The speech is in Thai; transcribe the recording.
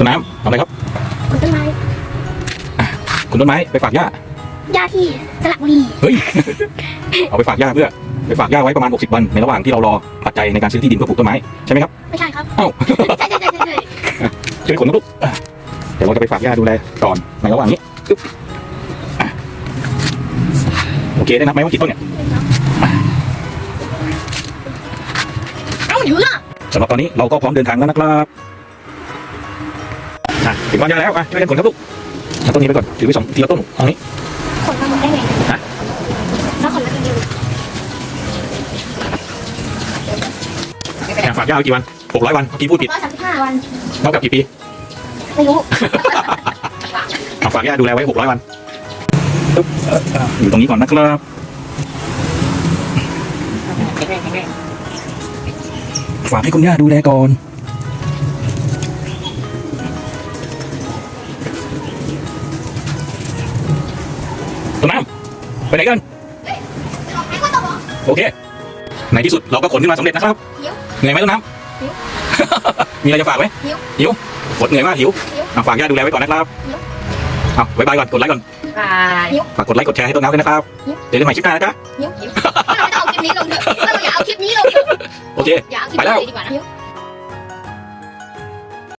ต้นน้ำทำอะไรครับคนต้นไม้คุณต้นไม้ไปฝากย่าหญ้าที่สระบุรีเฮ้ย เอาไปฝากย่าเพื่อ ไปฝากย่าไว้ประมาณ 60 วัน ในระหว่างที่เรารอปัจจัยในการซื้อที่ดินเพื่อปลูกต้นไม้ ใช่ไหมครับ ไม่ใช่ครับเอ้า ใช่ใช่ใช่ใช่ใช่ช่วยขนนะลูกอะเดี๋ยวเราจะไปฝากย่าดูแลก่อนในระหว่างนี้ปึ๊บอะโอเคได้นับไหมว่ากี่ต้นเนี่ยเอ้าเนื้อสำหรับตอนนี้เราก็พร้อมเดินทางแล้วนะครับ อะถึงบ้านย่าแล้วอะช่วยกันขนครับลูกเอาต้นนี้ไปก่อนถือไปสองทีละต้นเอานี้ขนมันได้ไงฮะแล้วขนมันเป็นยังไงอะฝากย่าไว้กี่วัน600วันเมื่อกี้พูดผิดร้อยสามสิบห้าวันเท่ากับกี่ปี ไม่รู้ เอาฝากย่าดูแลไว้600วันปึ๊บเอ่ออะอยู่ตรงนี้ก่อนนะครับฝากให้คุณย่าดูแลก่อนต้น ไปไหนกันไอ้ก็ตกเหรอโอเคในที่สุดเราก็ขนขึ้นมาสำเร็จนะครับหิวเหนื่อยไหมต้นน้หิวำมีอะไรจะฝากไหมหิวหิวกดเหนื่อยมากหิวหิวเอาฝากย่าดูแลไว้ก่อนนะครับหิวเอาบ๊ายบายก่อนกดไลค์ก่อนบายฝากกดไลค์กดแชร์ให้ต้นน้ำด้วยนะครับหิวเจอกันใหม่คลิปหน้านะจ๊ะหิวหิวเราไม่ต้องเอาคลิปนี้ลงเถอะเราอย่าเอาคลิปนี้ลงเถอะโอเคอย่าเอาคลิปไปแล้วนี้ดีกว่านะ